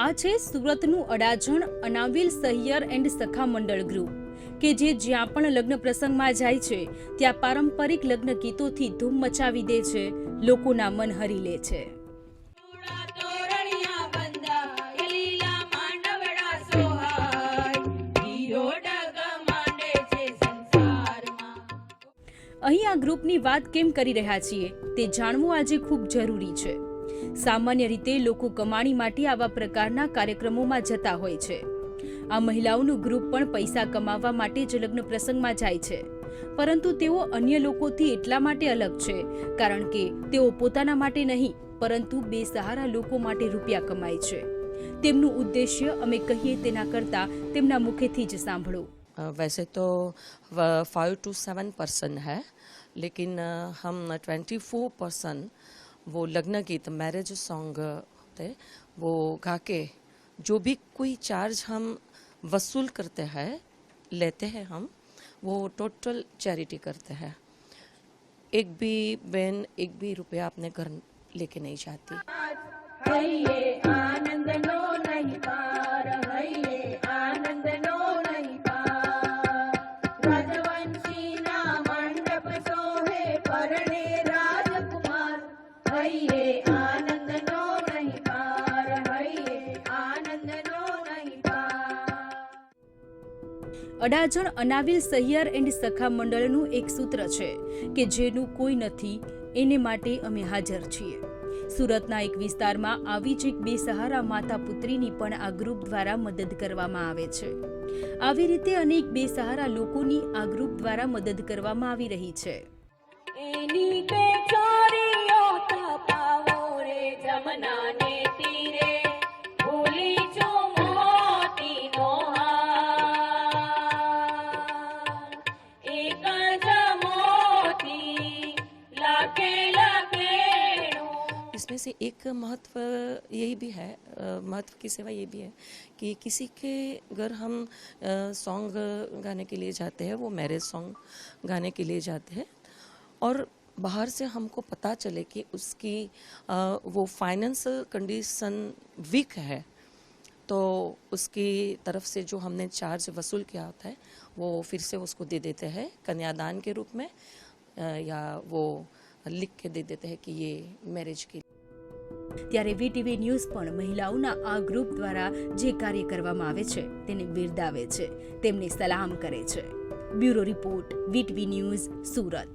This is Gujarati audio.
આ છે સુરતનું અડાજણ અનાવિલ સહિયર એન્ડ સખા મંડળ ગ્રુપ કે જે જ્યાં પણ લગ્ન પ્રસંગમાં જાય છે ત્યાં પારંપરિક લગ્ન ગીતોથી ધૂમ મચાવી દે છે લોકોના મન હરી લે છે. અહીં આ ગ્રુપની વાત કેમ કરી રહ્યા છીએ તે જાણવું આજે ખૂબ જરૂરી છે. સામાન્ય રીતે લોકો કમાણી માટે આવા પ્રકારના કાર્યક્રમોમાં જતા હોય છે આ મહિલાઓનું ગ્રુપ પણ પૈસા કમાવવા માટે જ લગ્ન પ્રસંગમાં જાય છે પરંતુ તેઓ અન્ય લોકોથી એટલા માટે અલગ છે કારણ કે તેઓ પોતાના માટે નહીં પરંતુ બે સહારા લોકો માટે રૂપિયા કમાય છે તેમનું ઉદ્દેશ્ય અમે કહીએ તેના કરતાં તેમના મુખેથી જ સાંભળો अ, वैसे तो फाइव टू सेवन पर्सन है लेकिन अ, हम ट्वेंटी फोर पर्सन वो लग्न गीत मैरिज सॉन्ग होते, वो गा के जो भी कोई चार्ज हम वसूल करते हैं, लेते हैं हम, वो टोटल चैरिटी करते हैं। एक भी बहन, एक भी रुपया अपने घर लेके नहीं जाती। અડાજણ અનાવિલ સહિયાર એન્ડ સખા મંડળનું એક સૂત્ર છે કે જેનું કોઈ નથી એને માટે અમે હાજર છીએ. સુરતના એક વિસ્તારમાં આવી જ એક બેસહારા માતા પુત્રીની પણ આ ગ્રુપ દ્વારા મદદ કરવામાં આવે છે. આવી રીતે અનેક બેસહારા લોકોની આ ગ્રુપ દ્વારા મદદ કરવામાં આવી રહી છે. એની इसमें से एक महत्व यही भी है महत्व की सेवा ये भी है कि किसी के घर हम सॉन्ग गाने के लिए जाते हैं, वो मैरिज सॉन्ग गाने के लिए जाते हैं। और बाहर से हमको पता चले कि उसकी अ, वो फाइनेंशियल कंडीशन वीक है तो उसकी तरफ से जो हमने चार्ज वसूल किया होता है वो फिर से उसको दे देते हैं कन्यादान के रूप में अ, या वो लिख के दे देते हैं कि ये मैरिज के ત્યારે વીટીવી ન્યૂઝ પણ મહિલાઓના આ ગ્રુપ દ્વારા જે કાર્ય કરવામાં આવે છે તેને બિરદાવે છે તેમને સલામ કરે છે bureau report VTV news Surat